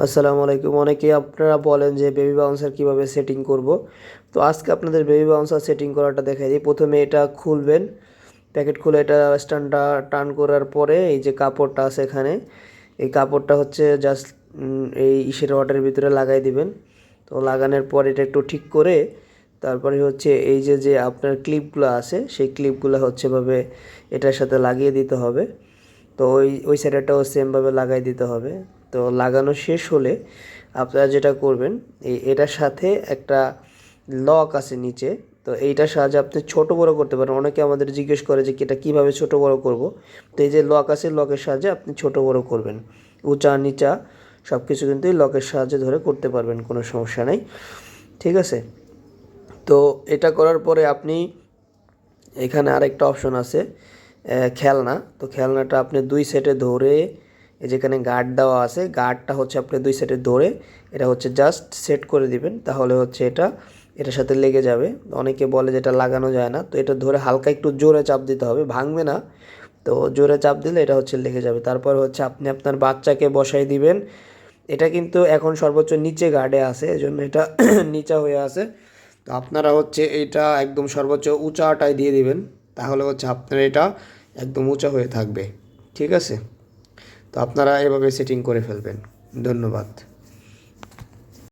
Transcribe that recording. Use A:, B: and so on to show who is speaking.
A: আসসালামু আলাইকুম। অনেকেই আপনারা বলেন যে বেবি বাউন্সার কীভাবে সেটিং করব। তো আজকে আপনাদের বেবি বাউন্সার সেটিং করাটা দেখাই দিই। প্রথমে এটা খুলবেন। প্যাকেট খুলে এটা স্ট্যান্ডটা টান করার পরে এই যে কাপড়টা আছে এখানে, এই কাপড়টা হচ্ছে জাস্ট এই ইসের ওয়াটারের ভিতরে লাগাই দিবেন। তো লাগানোর পর এটা একটু ঠিক করে তারপরে হচ্ছে এই যে যে আপনার ক্লিপগুলো আছে, সেই ক্লিপগুলো হচ্ছে ভাবে এটার সাথে লাগিয়ে দিতে হবে। তো ওই ওই সাইডটাও সেমভাবে লাগাই দিতে হবে। তো লাগানো শেষ হলে আপনারা যেটা করবেন, এই এটার সাথে একটা লক আছে নিচে, তো এইটার সাহায্যে আপনি ছোট বড় করতে পারেন। অনেকে আমাদের জিজ্ঞেস করে যে এটা কীভাবে ছোট বড় করব? তো এই যে লক আছে, লকের সাহায্যে আপনি ছোট বড় করবেন। উঁচা, নিচা সব কিছু কিন্তু এই লকের সাহায্যে ধরে করতে পারবেন, কোনো সমস্যা নেই। ঠিক আছে? তো এটা করার পরে আপনি এখানে আরেকটা অপশন আছে খেলনা। তো খেলনাটা আপনি দুই সেটে ধরে এই যেখানে গার্ড দেওয়া আছে গার্ডটা হচ্ছে আপনি দুই সেটে ধরে এটা হচ্ছে জাস্ট সেট করে দিবেন, তাহলে হচ্ছে এটা, এটার সাথে লেগে যাবে। অনেকে বলে যে এটা লাগানো যায় না, তো এটা ধরে হালকা একটু জোরে চাপ দিতে হবে, ভাঙবে না। তো জোরে চাপ দিলে এটা হচ্ছে লেগে যাবে। তারপর হচ্ছে আপনি আপনার বাচ্চাকে বসাই দিবেন। এটা কিন্তু এখন সর্বোচ্চ নিচে গার্ডে আছে, এজন্য এটা নিচা হয়ে আছে। তো আপনারা হচ্ছে এটা একদম সর্বোচ্চ উঁচাটাই দিয়ে দিবেন, তাহলে হচ্ছে আপনার এটা একদম উঁচা হয়ে থাকবে। ঠিক আছে? তো আপনারা এভাবে সেটিং করে ফেলবেন। ধন্যবাদ।